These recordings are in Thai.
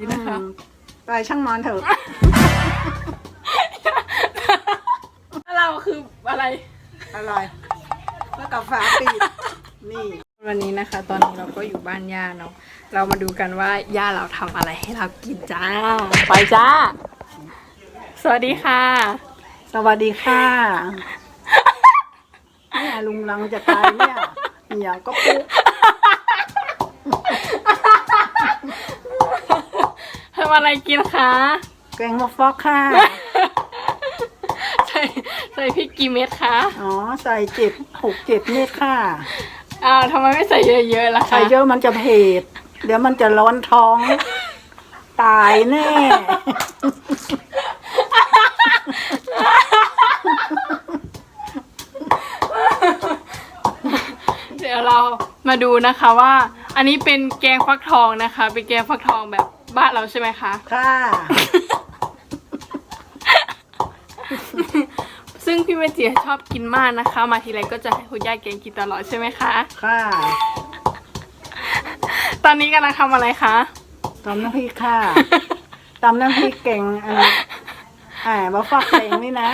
นี่นะคะอืมไปช่างมันเถอะแล้วเราคืออะไรอะไรแล้วกับฝาปิดนี่ วันนี้นะคะ ตอนนี้เราก็อยู่บ้านย่าเนาะเรามาดูกันว่าย่าเราทำอะไรให้เรากินจ้า ไปจ้า สวัสดีค่ะ สวัสดีค่ะเนี่ยลุงลังจะตายเนี่ยอย่างก็ปุ๊บ ทำอะไรกินคะแกงมะฟอกค่ะ ใส่ใส่พริกกี่เม็ดคะอ๋อ ใส่เจ็ดหกเจ็ดเม็ดค่ะ อ้าวทำไมไม่ใส่เยอะๆล่ะคะ ใส่เยอะมันจะเผ็ด เดี๋ยวมันจะร้อนท้อง ตายแน่ เดี๋ยวเรามาดูนะคะว่า อันนี้เป็นแกงฟักทองนะคะ เป็นแกงฟักทองแบบ บ้านเราใช่ไหมคะ ค่ะ ซึ่งพี่เมจิชอบกินมากนะคะ มาทีไรก็จะให้คุณย่าแกงกินตลอดใช่ไหมคะ ค่ะตอนนี้กำลังทำอะไรคะตำน้ำพริกค่ะตำน้ำพริกเก่งอันอ่าบะฟักเก่งนี่นะ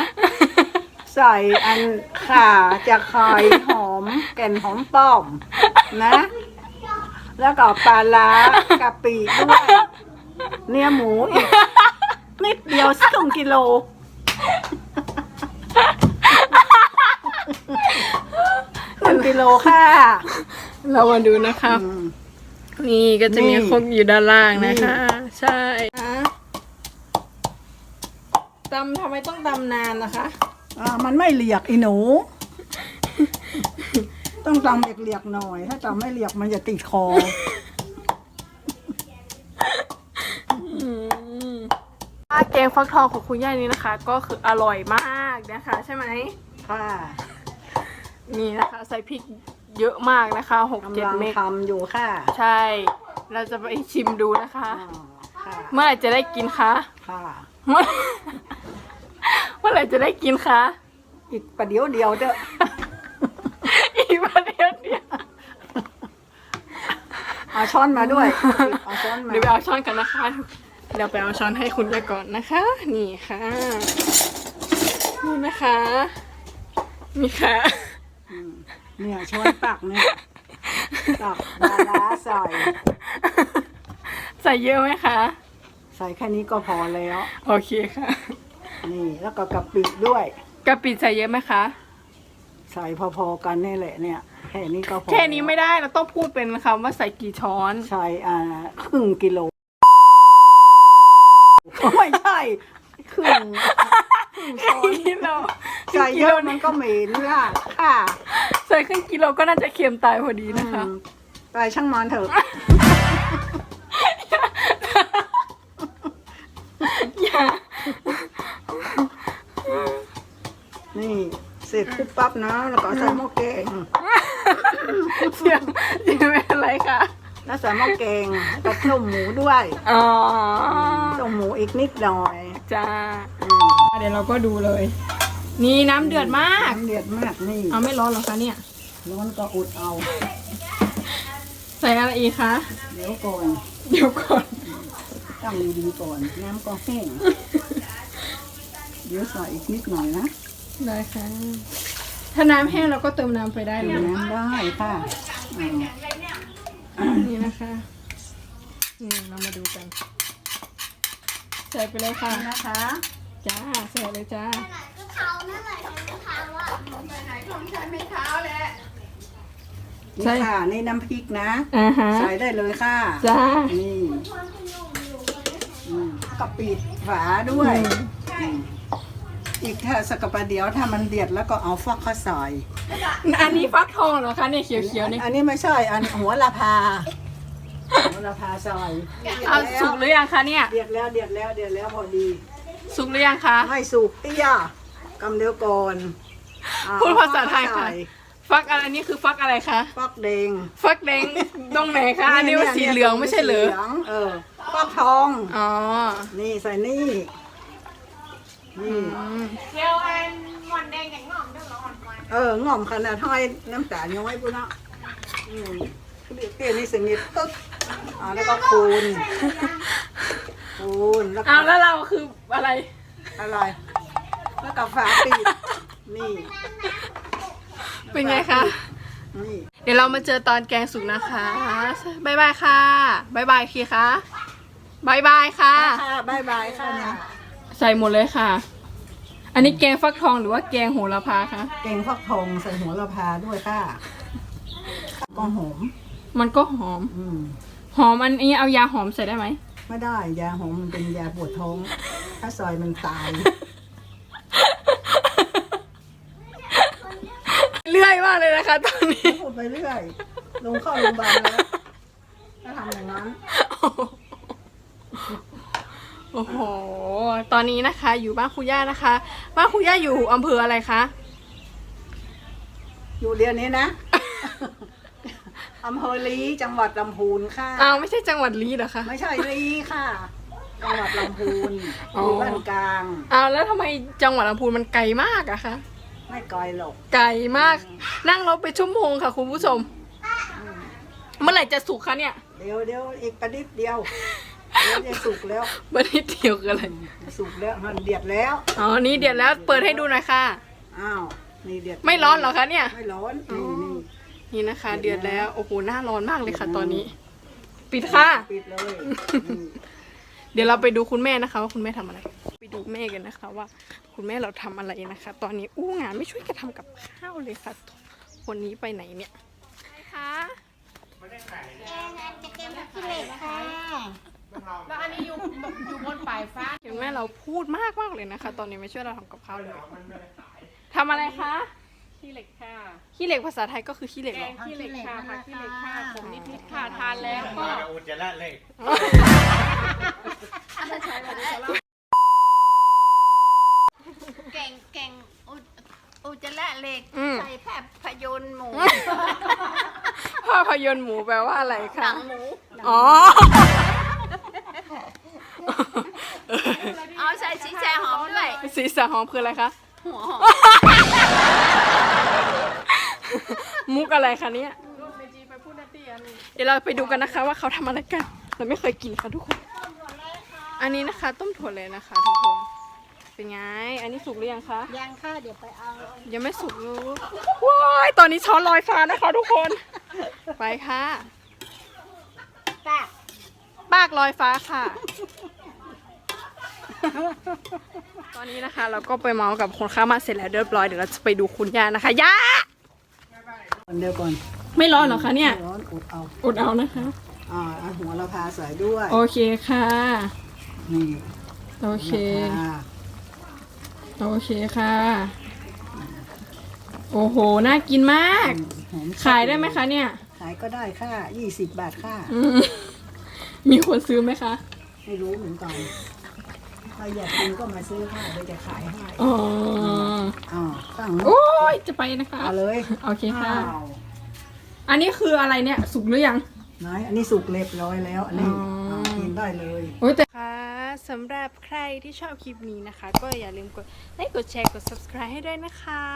ใส่อันข่าจะคอยหอมแก่นหอมป้อมนะ แล้วก็ปลาร้ากะปิด้วย เนื้อหมูอีกนิดเดียวสองกิโล หนึ่งกิโลค่ะ เรามาดูนะคะอืมนี่ก็จะมีนี่ ครกอยู่ด้านล่างนะคะ ใช่ตำทำไมต้องตำนานนะคะ อ่ามันไม่เหลียกอีหนู ต้องตำเหลียกๆหน่อย ถ้าตำไม่เหลียกมันจะติดคอ ถ้าแกงฟักทองของคุณย่านี้นะคะ ก็คืออร่อยมากนะคะ ใช่ไหมค่ะนี่นะคะ ใส่พริกเยอะมากนะคะหกเจ็ดกำลังเม็ดทำอยู่ค่ะใช่ เราจะไปชิมดูนะคะ อ่าค่ะ เมื่อไหร่จะได้กินคะ ค่ะ เมื่อเมื่อไหร่จะได้กินคะ อีกประเดี๋ยวเดียวเด้ออีกประเดี๋ยวเดียวเอาช้อนมาด้วย เอาช้อนมา เดี๋ยวไปเอาช้อนกันนะคะ เดี๋ยวไปเอาช้อนให้คุณยายก่อนนะคะ นี่ค่ะ นี่นะคะ นี่ค่ะอืมเนี่ยช้อนตักเนี่ยตักปลาร้าใส่ ใส่เยอะไหมคะ ใส่แค่นี้ก็พอแล้ว โอเคค่ะ นี่แล้วก็กะปิด้วยกะปิใส่เยอะไหมคะ ใส่พอๆกันนี่แหละเนี่ยแค่นี้ก็พอแค่นี้ไม่ได้เราต้องพูดเป็นคำว่าใส่กี่ช้อน ใส่อ่าครึ่งกิโล ไม่ใช่ครึ่งครึ่งช้อนกิโลใส่เยอะมันก็เหม็นล่ะค่ะใส่ครึ่งกิโลก็น่าจะเค็มตายพอดีนะคะ อืมไปช่างมันเถอะอย่านี่ เสร็จปุ๊บปั๊บนะแล้วก็ใส่หม้อแกง เสียงเสียงเป็นอะไรคะ แล้วใส่หม้อแกงแล้วก็ต้มหมูด้วยอ๋อต้มหมูอีกนิดหน่อยจ้าอืมเดี๋ยวเราก็ดูเลย นี่น้ำเดือดมาก น้ำเดือดมากนี่เอาไม่ร้อนหรอคะเนี่ย ร้อนก็อุดเอา ใส่อะไรอีกคะ เดี๋ยวก่อนเดี๋ยวก่อน ตั้งดีๆก่อน น้ำก็แห้ง เดี๋ยวใส่อีกนิดหน่อยนะได้ค่ะ ถ้าน้ำแห้งเราก็เติมน้ำไปได้เลยน้ำได้ค่ะอืม นี่นะคะนี่เรามาดูกัน ใส่ไปเลยค่ะนะคะจ้า ใส่เลยจ้านี่ใช่ ค่ะนี่น้ำพริกนะ อ่าฮะใส่ได้เลยค่ะ จ้านี่อืมก็ปิดฝาด้วยอืม อีกถ้าสกปรกเดียวถ้ามันเดือดแล้วก็เอาฟักข้าวใส่อันนี้ฟักทองเหรอคะเนี่ยเขียวๆนี่อันนี้ไม่ใช่อันหัวละพาหัวละพาใส่เอาสุกหรือยังคะเนี่ยเดือดแล้วเดือดแล้วเดือดแล้วพอดี สุกหรือยังคะให้สุกเตี้ยกำเดียวก่อนอ่พูดภาษาไทยค่ะใส่ฟักอะไรนี่คือฟักอะไรคะฟักแดงฟักแดงตรงไหนคะอันนี้ว่าสีเหลืองไม่ใช่เหรอสีงเออฟักทองอ๋อนี่ใส่นี่ นี่เดี๋ยวอันหมอนแดงอย่างง่อมด้วยเหรอเออง่อมขนาดห้อยน้ำตาลย้อยปุ่นเนาะอืมเปรี้ยวนี่สนิทตึ๊กอ่าแล้วก็คูณปูนแล้วก็เอาแล้วเราคืออะไร อะไรแล้วก็ฝาปิดนี่เป็นไงคะ นี่ เดี๋ยวเรามาเจอตอนแกงสุกนะคะบายบายค่ะบายบายคีคะบายบายค่ะ ค่ะบายบายค่ะเนี่ย ใส่หมดเลยค่ะ อันนี้แกงฟักทองหรือว่าแกงโหระพาคะเก่งฟักทองใส่หัวละพาด้วยค่ะก็หอม มันก็หอม อืม หอมอันนี้เอายาหอมใส่ได้ไหม ไม่ได้ ยาหอมมันเป็นยาปวดท้อง ถ้าซอยมันตาย เลื่อยมากเลยนะคะ ตอนนี้ พูดไปเรื่อย ลงเข้าโรงพยาบาลแล้วถ้าทำอย่างนั้น โอ้โห ตอนนี้นะคะ อยู่บ้านคุณย่านะคะ บ้านคุณย่าอยู่อำเภออะไรคะ อยู่เดือนนี้นะ อำเภอลีจังหวัดลำพูนค่ะ อ้าวไม่ใช่จังหวัดลีเหรอคะ ไม่ใช่ลีค่ะ จังหวัดลำพูนอ๋ออ ยู่บ้านกลาง อ้าวแล้วทำไมจังหวัดลำพูนมันไกลมากอะคะ ไม่ไกลหรอกไกลมาก นั่งรถไปชั่วโมงค่ะ คุณผู้ชม เมื่อไหร่จะสุกคะเนี่ย เดี๋ยวเดี๋ยวอีกประดิษเดียวเดี๋ยว จะสุกแล้ววันนี้เดียวคืออะไรสุกแล้วมันเดือดแล้วอ๋อนี่เดี๋ยวแล้วเปิดให้ดูหน่อยค่ะอ้าวนี่เดือดไม่ร้อนเหรอคะเนี่ย ไม่ร้อนนี่นี่นี่นะคะ เดือดแล้วโอ้โหหน้าร้อนมากเลยค่ะ ตอนนี้ ปิดค่ะปิดเลยนี่เดี๋ยวเราไปดูคุณแม่นะคะ ว่าคุณแม่ทำอะไร ไปดูแม่กันนะคะ ว่า คุณแม่เราทำอะไรนะคะ ตอนนี้อู้งานไม่ช่วยกันทำกับข้าวเลยค่ะคนนี้ไปไหนเนี่ยใครคะแล้ วอันนี้อยู่อยู่บนปลายฟ้า เห็นแม่เราพูดมากมากเลยนะคะ ตอนนี้ไม่ช่วยเราทำกับข้าวเลยทำอะไรคะขี้เหล็กค่ะขี้เหล็กภาษาไทยก็คือขี้เหล็กแกเหรองขี้เหล็กค่ะผักขี้เหล็กค่ะผมนิดๆค่ะทานแล้วก็ อุจจาระเลยเก่งเก่งอุอุจจาระเหล็กอืม ใส่แผบพยนต์หมูภาพยนตร์หมูแปลว่าอะไรหคะนังหมูอ๋อ เอาใส่สีแจ หอมด้วยสีสาหอมคืออะไรคะ หัวหอมมุกอะไรคะเนี่ยเดี๋ยวเราไปดูกันนะคะ ว่าเขาทำอะไรกัน เราไม่เคยกินค่ะทุกคน อันนี้นะคะ ต้มถั่วเลยนะคะทุกคน เป็นไง อันนี้สุกหรือยังคะ ยังค่ะเดี๋ยวไปเอายังไม่สุกเลยว้ายตอนนี้ช้อนลอยฟ้านะคะ ทุกคน ไปค่ะ ปากปากลอยฟ้าค่ะ ตอนนี้นะคะเราก็ไปเมาส์กับคนข้างมานเสร็จแล้วเรียบร้อยเดี๋ยวเราจะไปดูคุณย่านะคะย่าเดี๋ยวก่อนไม่ร้อนเหรอคะเนี่ยร้อนอดเอาอดเอานะคะอ่าเอาหัวละพาใส่ด้วยโอเคค่ะ นี่โอเคละพาโอเคค่ะ โอ้โห น่ากินมาก หอมขายได้ไหมคะเนี่ยขายก็ได้ค่ะยี่สิบบาทค่ะ อืมมีคนซื้อไหมคะ ไม่รู้เหมือนกัน ใครอยากกินก็มาซื้อค่ะเดี๋ยวจะขายให้อ๋ออ่าสั่งโอ้ยจะไปนะคะ เอาเลยโอเคค่ะ อ้าวอันนี้คืออะไรเนี่ยสุกหรือยัง ไหนอันนี้สุกเรียบร้อยแล้ว อันนี้อ๋ออ่ากินได้เลย โอ้ยแต่ ค่ะสำหรับใครที่ชอบคลิปนี้นะคะ ก็อย่าลืมกดไลค์กดแชร์กด subscribe ให้ด้วยนะคะ